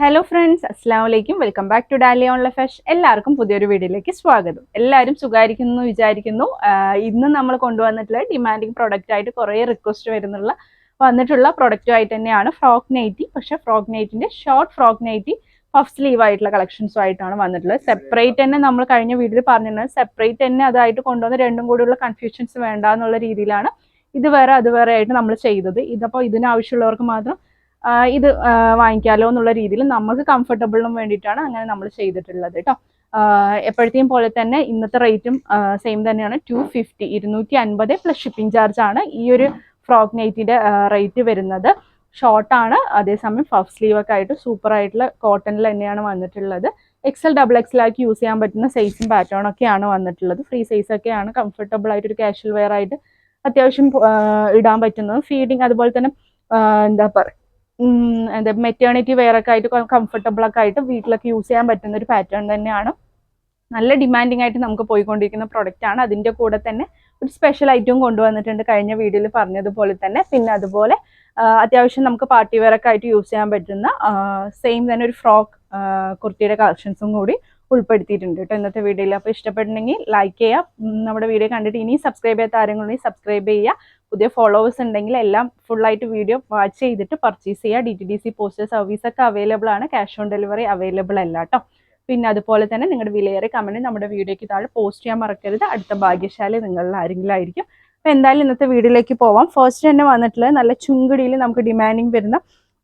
Hello friends അസ്സാം വലൈക്കും welcome back to ഡാലി ഓൺ ലഫഷ് എല്ലാവർക്കും പുതിയൊരു വീഡിയോയിലേക്ക് സ്വാഗതം. എല്ലാവരും സുഖമായിരിക്കുന്നു എന്ന് വിചാരിക്കുന്നു ഇന്ന് നമ്മൾ കൊണ്ടുവന്നിട്ടുള്ള ഡിമാൻഡിങ് പ്രോഡക്റ്റ് ആയിട്ട് കുറേ റിക്വസ്റ്റ് വരുന്നുള്ള വന്നിട്ടുള്ള പ്രൊഡക്റ്റും ആയിട്ട് തന്നെയാണ് ഫ്രോക്ക് നൈറ്റി പക്ഷെ frock നൈറ്റിന്റെ short frock nightie puff sleeve ആയിട്ടുള്ള കളക്ഷൻസും ആയിട്ടാണ് വന്നിട്ടുള്ളത്. സെപ്പറേറ്റ് തന്നെ നമ്മൾ കഴിഞ്ഞ വീഡിയോയിൽ പറഞ്ഞിരുന്നത്. സെപ്പറേറ്റ് തന്നെ അതായിട്ട് കൊണ്ടുവന്ന് രണ്ടും കൂടിയുള്ള കൺഫ്യൂഷൻസ് വേണ്ട എന്നുള്ള രീതിയിലാണ് ഇത് വേറെ അത് വേറെ ആയിട്ട് നമ്മൾ ചെയ്തത്. ഇതപ്പോൾ ഇതിനാവശ്യമുള്ളവർക്ക് മാത്രം ഇത് വാങ്ങിക്കാലോ എന്നുള്ള രീതിയിൽ നമുക്ക് കംഫർട്ടബിളിനും വേണ്ടിയിട്ടാണ് അങ്ങനെ നമ്മൾ ചെയ്തിട്ടുള്ളത് കേട്ടോ എപ്പോഴത്തെയും പോലെ തന്നെ ഇന്നത്തെ റേറ്റും സെയിം തന്നെയാണ്. ടു ഫിഫ്റ്റി ഇരുന്നൂറ്റി അൻപത് പ്ലസ് ഷിപ്പിംഗ് ചാർജ് ആണ് ഈ ഒരു ഫ്രോക്ക് നൈറ്റിന്റെ റേറ്റ് വരുന്നത്. ഷോർട്ടാണ് അതേസമയം ഫഫ് സ്ലീവ് ഒക്കെ ആയിട്ട് സൂപ്പർ ആയിട്ടുള്ള കോട്ടണിൽ തന്നെയാണ് വന്നിട്ടുള്ളത്. എക്സൽ ഡബിൾ എക്സൽ ആക്കി യൂസ് ചെയ്യാൻ പറ്റുന്ന സൈസും പാറ്റേൺ ഒക്കെയാണ് വന്നിട്ടുള്ളത്. ഫ്രീ സൈസ് ഒക്കെയാണ് കംഫർട്ടബിൾ ആയിട്ട് ഒരു കാഷ്വൽ വെയർ ആയിട്ട് അത്യാവശ്യം ഇടാൻ പറ്റുന്നത്. ഫീഡിങ് അതുപോലെ തന്നെ എന്താ പറയുക എന്താ മെറ്റേണിറ്റി വെയർ ഒക്കെ ആയിട്ട് കംഫർട്ടബിൾ ഒക്കെ ആയിട്ട് വീട്ടിലൊക്കെ യൂസ് ചെയ്യാൻ പറ്റുന്ന ഒരു പാറ്റേൺ തന്നെയാണ്. നല്ല ഡിമാൻഡിങ് ആയിട്ട് നമുക്ക് പോയിക്കൊണ്ടിരിക്കുന്ന പ്രൊഡക്റ്റ് ആണ്. അതിന്റെ കൂടെ തന്നെ ഒരു സ്പെഷ്യൽ ഐറ്റവും കൊണ്ടുവന്നിട്ടുണ്ട് കഴിഞ്ഞ വീഡിയോയിൽ പറഞ്ഞതുപോലെ തന്നെ. പിന്നെ അതുപോലെ അത്യാവശ്യം നമുക്ക് പാർട്ടി വെയർ ഒക്കെ ആയിട്ട് യൂസ് ചെയ്യാൻ പറ്റുന്ന സെയിം തന്നെ ഒരു ഫ്രോക്ക് കുർത്തിയുടെ കളക്ഷൻസും കൂടി ഉൾപ്പെടുത്തിയിട്ടുണ്ട് കേട്ടോ ഇന്നത്തെ വീഡിയോയിൽ അപ്പോൾ ഇഷ്ടപ്പെട്ടിട്ടുണ്ടെങ്കിൽ ലൈക്ക് ചെയ്യുക. നമ്മുടെ വീഡിയോ കണ്ടിട്ട് ഇനി സബ്സ്ക്രൈബ് ചെയ്യാത്ത ആരെങ്കിലും സബ്സ്ക്രൈബ് ചെയ്യുക. പുതിയ ഫോളോവേഴ്സ് ഉണ്ടെങ്കിൽ എല്ലാം ഫുൾ ആയിട്ട് വീഡിയോ വാച്ച് ചെയ്തിട്ട് പർച്ചേസ് ചെയ്യുക. D T D C postal service ഒക്കെ അവൈലബിൾ ആണ്. ക്യാഷ് ഓൺ ഡെലിവറി അവൈലബിൾ അല്ല കേട്ടോ പിന്നെ അതുപോലെ തന്നെ നിങ്ങളുടെ വിലയേറെ കമന്റ് നമ്മുടെ വീഡിയോയ്ക്ക് താഴെ പോസ്റ്റ് ചെയ്യാൻ മറക്കരുത്. അടുത്ത ഭാഗ്യശാലി നിങ്ങളിൽ ആരെങ്കിലും ആയിരിക്കും അപ്പോൾ എന്തായാലും ഇന്നത്തെ വീഡിയോയിലേക്ക് പോവാം. ഫസ്റ്റ് തന്നെ വന്നിട്ടുള്ളത് നല്ല ചുങ്കിടിയിൽ നമുക്ക് ഡിമാൻഡിങ് വരുന്ന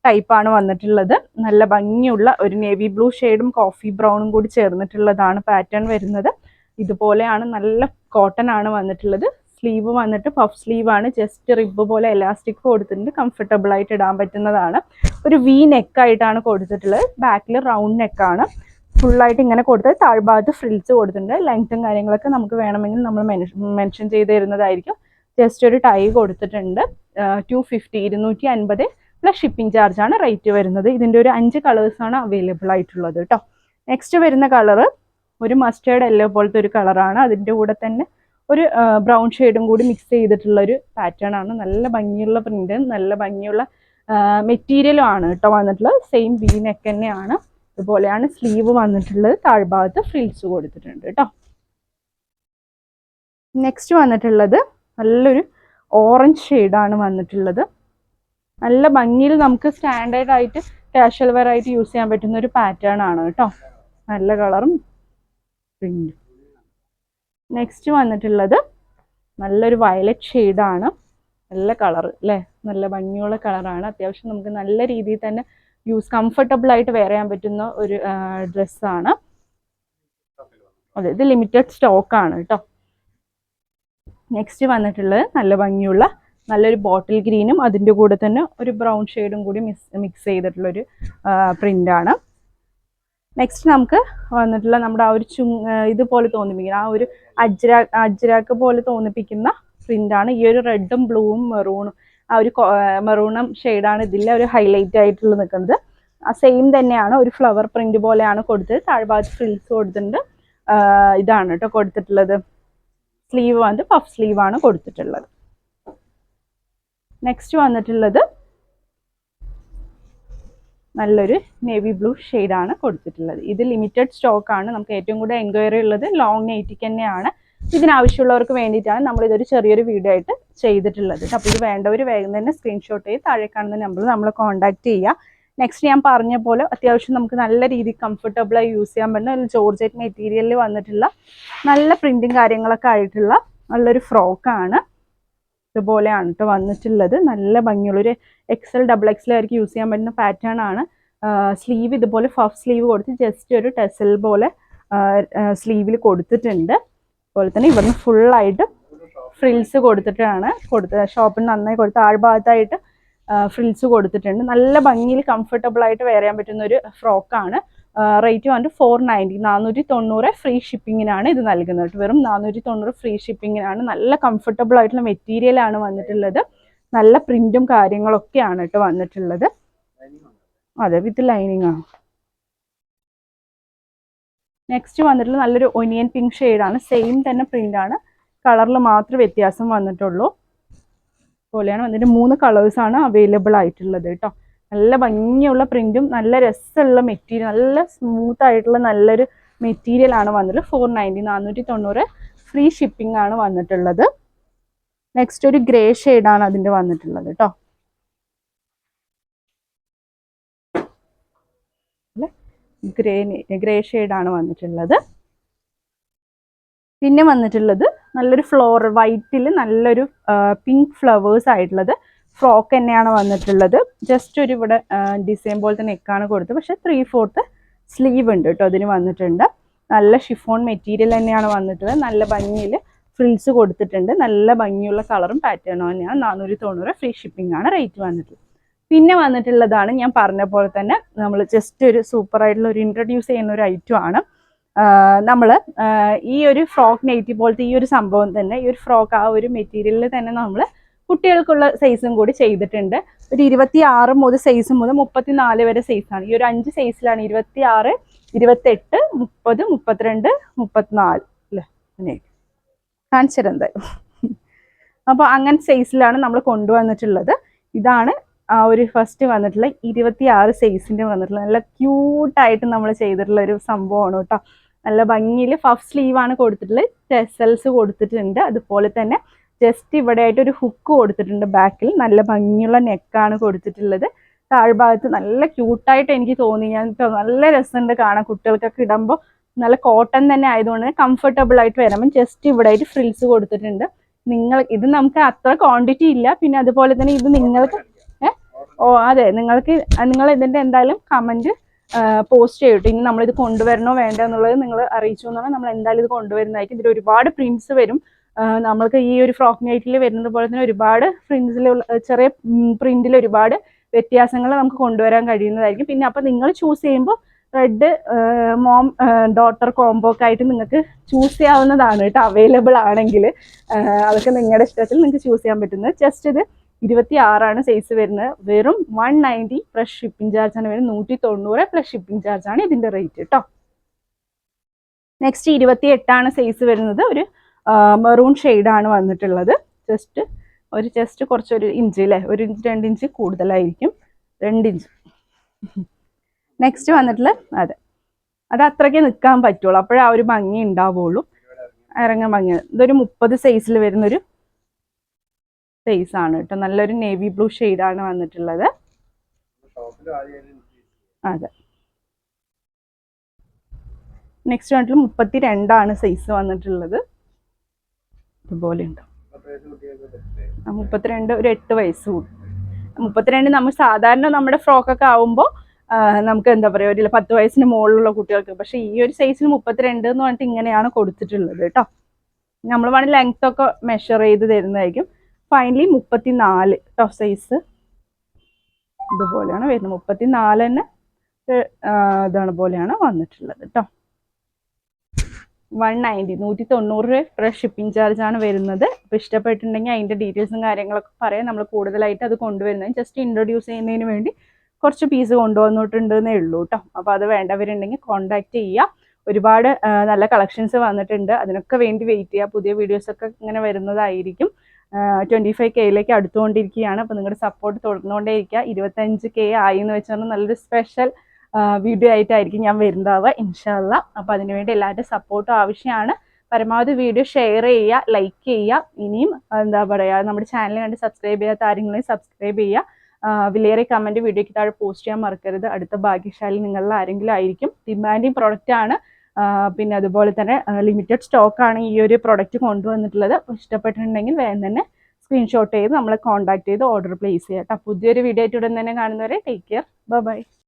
ടൈപ്പാണ് വന്നിട്ടുള്ളത്. നല്ല ഭംഗിയുള്ള ഒരു നേവി ബ്ലൂ ഷെയ്ഡും കോഫി ബ്രൗണും കൂടി ചേർന്നിട്ടുള്ളതാണ് പാറ്റേൺ വരുന്നത്. ഇതുപോലെയാണ് നല്ല കോട്ടൺ ആണ് വന്നിട്ടുള്ളത്. സ്ലീവ് വന്നിട്ട് പഫ് സ്ലീവ് ആണ്. ജസ്റ്റ് റിബ് പോലെ എലാസ്റ്റിക് കൊടുത്തിട്ടുണ്ട്. കംഫർട്ടബിൾ ആയിട്ട് ഇടാൻ പറ്റുന്നതാണ്. ഒരു വി നെക്ക് ആയിട്ടാണ് കൊടുത്തിട്ടുള്ളത്. ബാക്കിൽ റൗണ്ട് നെക്കാണ് ഫുള്ളായിട്ട് ഇങ്ങനെ കൊടുത്ത് താഴ്ഭാഗത്ത് ഫ്രിൽസ് കൊടുത്തിട്ടുണ്ട്. ലെങ്ത്തും കാര്യങ്ങളൊക്കെ നമുക്ക് വേണമെങ്കിൽ നമ്മൾ മെൻഷൻ ചെയ്ത് തരുന്നതായിരിക്കും. ജസ്റ്റ് ഒരു ടൈ കൊടുത്തിട്ടുണ്ട്. Two fifty plus shipping charge ആണ് റേറ്റ് വരുന്നത്. ഇതിന്റെ ഒരു അഞ്ച് കളേഴ്സ് ആണ് അവൈലബിൾ ആയിട്ടുള്ളത് കേട്ടോ നെക്സ്റ്റ് വരുന്ന കളറ് ഒരു മസ്റ്റേർഡ് എല്ലോ പോലത്തെ ഒരു കളറാണ് അതിന്റെ കൂടെ തന്നെ ഒരു ബ്രൗൺ ഷെയ്ഡും കൂടി മിക്സ് ചെയ്തിട്ടുള്ള ഒരു പാറ്റേൺ ആണ്. നല്ല ഭംഗിയുള്ള പ്രിന്റ് നല്ല ഭംഗിയുള്ള മെറ്റീരിയലും ആണ് കേട്ടോ വന്നിട്ടുള്ളത്. സെയിം വി നെക്ക് തന്നെയാണ്. ഇതുപോലെയാണ് സ്ലീവ് വന്നിട്ടുള്ളത്. താഴ്ഭാഗത്ത് ഫ്രിൽസ് കൊടുത്തിട്ടുണ്ട് കേട്ടോ നെക്സ്റ്റ് വന്നിട്ടുള്ളത് നല്ലൊരു ഓറഞ്ച് ഷെയ്ഡാണ് വന്നിട്ടുള്ളത്. നല്ല ഭംഗിയിൽ നമുക്ക് സ്റ്റാൻഡേർഡ് ആയിട്ട് കാഷ്വൽ വെയർ ആയിട്ട് യൂസ് ചെയ്യാൻ പറ്റുന്ന ഒരു പാറ്റേൺ ആണ് കേട്ടോ നല്ല കളറും പ്രിന്റും നെക്സ്റ്റ് വന്നിട്ടുള്ളത് നല്ലൊരു വയലറ്റ് ഷെയ്ഡാണ് നല്ല കളർ അല്ലേ നല്ല ഭംഗിയുള്ള കളറാണ് അത്യാവശ്യം നമുക്ക് നല്ല രീതിയിൽ തന്നെ യൂസ് കംഫർട്ടബിൾ ആയിട്ട് വെയർ ചെയ്യാൻ പറ്റുന്ന ഒരു ഡ്രസ്സാണ് അതെ ഇത് ലിമിറ്റഡ് സ്റ്റോക്ക് ആണ് കേട്ടോ നെക്സ്റ്റ് വന്നിട്ടുള്ളത് നല്ല ഭംഗിയുള്ള നല്ലൊരു ബോട്ടിൽ ഗ്രീനും അതിന്റെ കൂടെ തന്നെ ഒരു ബ്രൗൺ ഷെയ്ഡും കൂടി മിക്സ് മിക്സ് ചെയ്തിട്ടുള്ളൊരു പ്രിന്റാണ് നെക്സ്റ്റ് നമുക്ക് വന്നിട്ടുള്ള നമ്മുടെ ആ ഒരു ചു ഇതുപോലെ തോന്നിപ്പിക്കുന്ന ആ ഒരു അജ്രാ അജ്രാക്ക് പോലെ തോന്നിപ്പിക്കുന്ന പ്രിന്റാണ് ഈ ഒരു റെഡും ബ്ലൂവും മെറൂണും ആ ഒരു മെറൂണും ഷെയ്ഡാണ് ഇതിലെ ഒരു ഹൈലൈറ്റ് ആയിട്ടുള്ള നിൽക്കുന്നത്. ആ സെയിം തന്നെയാണ് ഒരു ഫ്ലവർ പ്രിന്റ് പോലെയാണ് കൊടുത്തത്. താഴ്ഭാഗത്ത് ഫ്രിൽസ് കൊടുത്തിട്ടുണ്ട്. ഇതാണ് കേട്ടോ കൊടുത്തിട്ടുള്ളത്. സ്ലീവ് വന്നിട്ട് പഫ് സ്ലീവാണ് കൊടുത്തിട്ടുള്ളത്. നെക്സ്റ്റ് വന്നിട്ടുള്ളത് നല്ലൊരു നേവി ബ്ലൂ ആണ് കൊടുത്തിട്ടുള്ളത്. ഇത് ലിമിറ്റഡ് സ്റ്റോക്ക് ആണ്. നമുക്ക് ഏറ്റവും കൂടുതൽ എൻക്വയറി ഉള്ളത് ലോങ് നൈറ്റിക്ക് തന്നെയാണ്. ഇതിനാവശ്യമുള്ളവർക്ക് വേണ്ടിയിട്ടാണ് നമ്മൾ ഇതൊരു ചെറിയൊരു വീഡിയോ ആയിട്ട് ചെയ്തിട്ടുള്ളത്. അപ്പോൾ ഇത് വേണ്ടവർ വേഗം തന്നെ സ്ക്രീൻഷോട്ട് ചെയ്ത് താഴെ കാണുന്ന നമ്പർ നമ്മൾ കോൺടാക്ട് ചെയ്യുക. നെക്സ്റ്റ് ഞാൻ പറഞ്ഞ പോലെ അത്യാവശ്യം നമുക്ക് നല്ല രീതിയിൽ കംഫർട്ടബിളായി യൂസ് ചെയ്യാൻ പറ്റുന്ന ഒരു ജോർജറ്റ് മെറ്റീരിയലിൽ വന്നിട്ടുള്ള നല്ല പ്രിന്റും കാര്യങ്ങളൊക്കെ ആയിട്ടുള്ള നല്ലൊരു ഫ്രോക്കാണ് ഇതുപോലെയാണ് കേട്ടോ വന്നിട്ടുള്ളത്. നല്ല ഭംഗിയുള്ളൊരു എക്സൽ ഡബിൾ എക്സൽ ആയിരിക്കും യൂസ് ചെയ്യാൻ പറ്റുന്ന പാറ്റേൺ ആണ്. സ്ലീവ് ഇതുപോലെ ഫഫ് സ്ലീവ് കൊടുത്ത് ജസ്റ്റ് ഒരു ടെസൽ പോലെ സ്ലീവിൽ കൊടുത്തിട്ടുണ്ട്. അതുപോലെ തന്നെ ഇവിടുന്ന് ഫുള്ളായിട്ട് ഫ്രിൽസ് കൊടുത്തിട്ടാണ് കൊടുത്തത് ഷോപ്പിൽ നന്നായി കൊടുത്ത് ആഴ്ഭാഗത്തായിട്ട് ഫ്രിൽസ് കൊടുത്തിട്ടുണ്ട്. നല്ല ഭംഗിയിൽ കംഫർട്ടബിൾ ആയിട്ട് വെയർ പറ്റുന്ന ഒരു ഫ്രോക്കാണ് റേറ്റ് വന്നിട്ട് ഫോർ നയന്റി നാനൂറ്റി തൊണ്ണൂറ് ഫ്രീ ഷിപ്പിങ്ങിനാണ് ഇത് നൽകുന്നത്. വെറും നാനൂറ്റി തൊണ്ണൂറ് ഫ്രീ ഷിപ്പിങ്ങിനാണ് നല്ല കംഫർട്ടബിൾ ആയിട്ടുള്ള മെറ്റീരിയൽ ആണ് വന്നിട്ടുള്ളത്. നല്ല പ്രിന്റും കാര്യങ്ങളൊക്കെയാണ് കേട്ടോ വന്നിട്ടുള്ളത്. അതെ വിത്ത് ലൈനിങ് ആണ് നെക്സ്റ്റ് വന്നിട്ടുള്ള നല്ലൊരു ഒനിയൻ പിങ്ക് ഷെയ്ഡാണ് സെയിം തന്നെ പ്രിന്റ് ആണ് കളറിൽ മാത്രമേ വ്യത്യാസം വന്നിട്ടുള്ളൂ. പോലെയാണ് വന്നിട്ട് മൂന്ന് കളേഴ്സ് ആണ് അവൈലബിൾ ആയിട്ടുള്ളത് കേട്ടോ നല്ല ഭംഗിയുള്ള പ്രിന്റും നല്ല രസമുള്ള മെറ്റീരിയൽ നല്ല സ്മൂത്ത് ആയിട്ടുള്ള നല്ലൊരു മെറ്റീരിയൽ ആണ് വന്നത് ഫോർ നയന്റി നാനൂറ്റി തൊണ്ണൂറ് ഫ്രീ ഷിപ്പിംഗ് ആണ് വന്നിട്ടുള്ളത്. നെക്സ്റ്റ് ഒരു ഗ്രേ ആണ് അതിന്റെ വന്നിട്ടുള്ളത് കേട്ടോ ഗ്രേ ഗ്രേ ആണ് വന്നിട്ടുള്ളത്. പിന്നെ വന്നിട്ടുള്ളത് നല്ലൊരു ഫ്ലോർ വൈറ്റിൽ നല്ലൊരു പിങ്ക് ഫ്ലവേഴ്സ് ആയിട്ടുള്ളത് ഫ്രോക്ക് തന്നെയാണ് വന്നിട്ടുള്ളത്. ജസ്റ്റ് ഒരു ഇവിടെ ഡിസൈൻ പോലത്തെ നെക്കാണ് കൊടുത്തത്. പക്ഷെ ത്രീ ഫോർത്ത് സ്ലീവ് ഉണ്ട് കേട്ടോ അതിന് വന്നിട്ടുണ്ട്. നല്ല ഷിഫോൺ മെറ്റീരിയൽ തന്നെയാണ് വന്നിട്ടുള്ളത്. നല്ല ഭംഗിയിൽ ഫ്രിൽസ് കൊടുത്തിട്ടുണ്ട്. നല്ല ഭംഗിയുള്ള കളറും പാറ്റേണും തന്നെയാണ്. നാനൂറ്റി തൊണ്ണൂറ് ഫ്രീ ഷിപ്പിംഗ് ആണ് റേറ്റ് വന്നിട്ടുള്ളത്. പിന്നെ വന്നിട്ടുള്ളതാണ് ഞാൻ പറഞ്ഞ പോലെ തന്നെ നമ്മൾ ജസ്റ്റ് ഒരു സൂപ്പർ ആയിട്ടുള്ള ഒരു ഇൻട്രൊഡ്യൂസ് ചെയ്യുന്ന ഒരു ഐറ്റം ആണ്. നമ്മൾ ഈ ഒരു ഫ്രോക്ക് നെയ്റ്റി പോലത്തെ ഈ ഒരു സംഭവം തന്നെ ഈ ഒരു ഫ്രോക്ക് ആ ഒരു മെറ്റീരിയലിൽ തന്നെ നമ്മൾ കുട്ടികൾക്കുള്ള സൈസും കൂടി ചെയ്തിട്ടുണ്ട്. ഒരു ഇരുപത്തി ആറ് മുതൽ സൈസ് മുതൽ മുപ്പത്തിനാല് വരെ സൈസാണ് ഈ ഒരു അഞ്ച് സൈസിലാണ് ഇരുപത്തി ആറ് ഇരുപത്തെട്ട് മുപ്പത് മുപ്പത്തിരണ്ട് മുപ്പത്തിനാല്. അല്ലേ? അങ്ങനെ കാണിച്ചിരുന്നത് അപ്പോൾ അങ്ങനെ സൈസിലാണ് നമ്മൾ കൊണ്ടുവന്നിട്ടുള്ളത്. ഇതാണ് ആ ഒരു ഫസ്റ്റ് വന്നിട്ടുള്ള ഇരുപത്തി ആറ് സൈസിന്റെ വന്നിട്ടുള്ള നല്ല ക്യൂട്ടായിട്ട് നമ്മൾ ചെയ്തിട്ടുള്ള ഒരു സംഭവമാണ് കേട്ടോ. നല്ല ഭംഗിയിൽ ഫഫ് സ്ലീവാണ് കൊടുത്തിട്ടുള്ളത്. ടെസൽസ് കൊടുത്തിട്ടുണ്ട്. അതുപോലെ തന്നെ ജസ്റ്റ് ഇവിടെ ആയിട്ട് ഒരു ഹുക്ക് കൊടുത്തിട്ടുണ്ട് ബാക്കിൽ നല്ല ഭംഗിയുള്ള നെക്കാണ് കൊടുത്തിട്ടുള്ളത്. താഴ്ഭാഗത്ത് നല്ല ക്യൂട്ടായിട്ട് എനിക്ക് തോന്നി. ഞാൻ നല്ല രസമുണ്ട് കാണാൻ കുട്ടികൾക്കൊക്കെ ഇടുമ്പോൾ നല്ല കോട്ടൺ തന്നെ ആയതുകൊണ്ട് കംഫർട്ടബിൾ ആയിട്ട് വരുമ്പം ജസ്റ്റ് ഇവിടെ ആയിട്ട് ഫ്രിൽസ് കൊടുത്തിട്ടുണ്ട്. നിങ്ങൾ ഇത് നമുക്ക് അത്ര ക്വാണ്ടിറ്റി ഇല്ല. പിന്നെ അതുപോലെ തന്നെ ഇത് നിങ്ങൾക്ക് ഓ അതെ. നിങ്ങൾക്ക് നിങ്ങൾ ഇതിന്റെ എന്തായാലും കമന്റ് പോസ്റ്റ് ചെയ്യട്ടെ. ഇനി നമ്മളിത് കൊണ്ടുവരണോ വേണ്ട എന്നുള്ളത് നിങ്ങൾ അറിയിച്ചു എന്നാൽ നമ്മൾ എന്തായാലും ഇത് കൊണ്ടുവരുന്നതായിരിക്കും. ഇതിൽ ഒരുപാട് പ്രിൻസ് വരും. നമ്മൾക്ക് ഈ ഒരു ഫ്രോക്ക് നൈറ്റിൽ വരുന്നത് പോലെ തന്നെ ഒരുപാട് പ്രിന്റ്സിലുള്ള ചെറിയ പ്രിന്റിൽ ഒരുപാട് വ്യത്യാസങ്ങൾ നമുക്ക് കൊണ്ടുവരാൻ കഴിയുന്നതായിരിക്കും. പിന്നെ അപ്പോൾ നിങ്ങൾ ചൂസ് ചെയ്യുമ്പോൾ റെഡ് മോം ഡോട്ടർ കോംബോ ഒക്കെ ആയിട്ട് നിങ്ങൾക്ക് ചൂസ് ചെയ്യാവുന്നതാണ് കേട്ടോ. അവൈലബിൾ ആണെങ്കിൽ അതൊക്കെ നിങ്ങളുടെ ഇഷ്ടത്തിൽ നിങ്ങൾക്ക് ചൂസ് ചെയ്യാൻ പറ്റുന്നത്. ജസ്റ്റ് ഇത് ഇരുപത്തി ആറാണ് സൈസ് വരുന്നത്. വെറും one ninety plus shipping charge ആണ് വരുന്നത്. നൂറ്റി തൊണ്ണൂറ് പ്ലസ് ഷിപ്പിംഗ് ചാർജ് ആണ് ഇതിന്റെ റേറ്റ് കേട്ടോ. നെക്സ്റ്റ് ഇരുപത്തി എട്ടാണ് സൈസ് വരുന്നത്. ഒരു മെറൂൺ ആണ് വന്നിട്ടുള്ളത്. ജസ്റ്റ് ഒരു ജസ്റ്റ് കുറച്ചൊരു ഇഞ്ച് അല്ലേ ഒരു ഇഞ്ച് രണ്ട് ഇഞ്ച് കൂടുതലായിരിക്കും. രണ്ട് ഇഞ്ച് നെക്സ്റ്റ് വന്നിട്ടുള്ള അതെ. അത് അത്രയ്ക്ക് നിൽക്കാൻ പറ്റുള്ളൂ. അപ്പോഴേ ആ ഒരു ഭംഗി ഉണ്ടാവുള്ളൂ. ഇറങ്ങാൻ ഭംഗി. ഇതൊരു മുപ്പത് സൈസിൽ വരുന്നൊരു സൈസ് ആണ് കേട്ടോ. നല്ലൊരു നേവി ബ്ലൂ ആണ് വന്നിട്ടുള്ളത്. അതെ. നെക്സ്റ്റ് വന്നിട്ട് മുപ്പത്തി രണ്ടാണ് സൈസ് വന്നിട്ടുള്ളത്. ഇതുപോലെ ഉണ്ട് മുപ്പത്തിരണ്ട് ഒരു എട്ട് വയസ്സ് കൂടും. മുപ്പത്തിരണ്ട് നമ്മൾ സാധാരണ നമ്മുടെ ഫ്രോക്കൊക്കെ ആവുമ്പോൾ നമുക്ക് എന്താ പറയുക ഒരു പത്ത് വയസ്സിന് മുകളിലുള്ള കുട്ടികൾക്ക്. പക്ഷേ ഈ ഒരു സൈസിന് മുപ്പത്തിരണ്ട് എന്ന് പറഞ്ഞിട്ട് ഇങ്ങനെയാണ് കൊടുത്തിട്ടുള്ളത് കേട്ടോ. നമ്മൾ വേണമെങ്കിൽ ലെങ്ത് ഒക്കെ മെഷർ ചെയ്ത് തരുന്നതായിരിക്കും. ഫൈനലി മുപ്പത്തി നാല് കേട്ടോ സൈസ് ഇതുപോലെയാണ് വരുന്നത്. മുപ്പത്തി നാല് തന്നെ ഇതാണ് പോലെയാണ് വന്നിട്ടുള്ളത് കേട്ടോ വൺ നയന്റി നൂറ്റി തൊണ്ണൂറ് രൂപ ഫ്രഷ് ഷിപ്പിംഗ് ചാർജ് ആണ് വരുന്നത്. അപ്പോൾ ഇഷ്ടപ്പെട്ടിട്ടുണ്ടെങ്കിൽ അതിന്റെ ഡീറ്റെയിൽസും കാര്യങ്ങളൊക്കെ പറയാം. നമ്മൾ കൂടുതലായിട്ട് അത് കൊണ്ടുവരുന്നത്. ജസ്റ്റ് ഇൻട്രൊഡ്യൂസ് ചെയ്യുന്നതിന് വേണ്ടി കുറച്ച് പീസ് കൊണ്ടുവന്നിട്ടുണ്ടെന്നേ ഉള്ളൂ കേട്ടോ അപ്പോൾ അത് വേണ്ടവരുണ്ടെങ്കിൽ കോൺടാക്റ്റ് ചെയ്യുക ഒരുപാട് നല്ല കളക്ഷൻസ് വന്നിട്ടുണ്ട്. അതിനൊക്കെ വേണ്ടി വെയിറ്റ് ചെയ്യുക പുതിയ വീഡിയോസൊക്കെ ഇങ്ങനെ വരുന്നതായിരിക്കും. ട്വന്റി ഫൈവ് കെയിലേക്ക് അടുത്തുകൊണ്ടിരിക്കുകയാണ്. അപ്പോൾ നിങ്ങളുടെ സപ്പോർട്ട് തുടർന്നുകൊണ്ടേ ഇരിക്കുക ഇരുപത്തഞ്ച് കെ ആയി എന്ന് വെച്ചാൽ നല്ലൊരു സ്പെഷ്യൽ വീഡിയോ ആയിട്ടായിരിക്കും ഞാൻ വരുന്നതാവുക ഇൻഷാല്ല അപ്പോൾ അതിനുവേണ്ടി എല്ലാവരുടെ സപ്പോർട്ടും ആവശ്യമാണ്. പരമാവധി വീഡിയോ ഷെയർ ചെയ്യുക ലൈക്ക് ചെയ്യുക. ഇനിയും എന്താ പറയുക നമ്മുടെ ചാനൽ കണ്ട് സബ്സ്ക്രൈബ് ചെയ്യാത്ത ആരെങ്കിലും സബ്സ്ക്രൈബ് ചെയ്യുക. വിലയേറെ കമന്റ് വീഡിയോയ്ക്ക് താഴെ പോസ്റ്റ് ചെയ്യാൻ മറക്കരുത്. അടുത്ത ഭാഗ്യശാലി നിങ്ങളിൽ ആരെങ്കിലും ആയിരിക്കും. ഡിമാൻഡിങ് പ്രോഡക്റ്റ് ആണ്. പിന്നെ അതുപോലെ തന്നെ ലിമിറ്റഡ് സ്റ്റോക്കാണ് ഈ ഒരു പ്രൊഡക്റ്റ് കൊണ്ടുവന്നിട്ടുള്ളത്. അപ്പോൾ ഇഷ്ടപ്പെട്ടിട്ടുണ്ടെങ്കിൽ വേഗം തന്നെ സ്ക്രീൻഷോട്ട് ചെയ്ത് നമ്മളെ കോൺടാക്ട് ചെയ്ത് ഓർഡർ പ്ലേസ് ചെയ്യാം. കേട്ടോ പുതിയൊരു വീഡിയോ ആയിട്ട് ഉടൻ തന്നെ കാണുന്നവരെ ടേക്ക് കെയർ ബൈ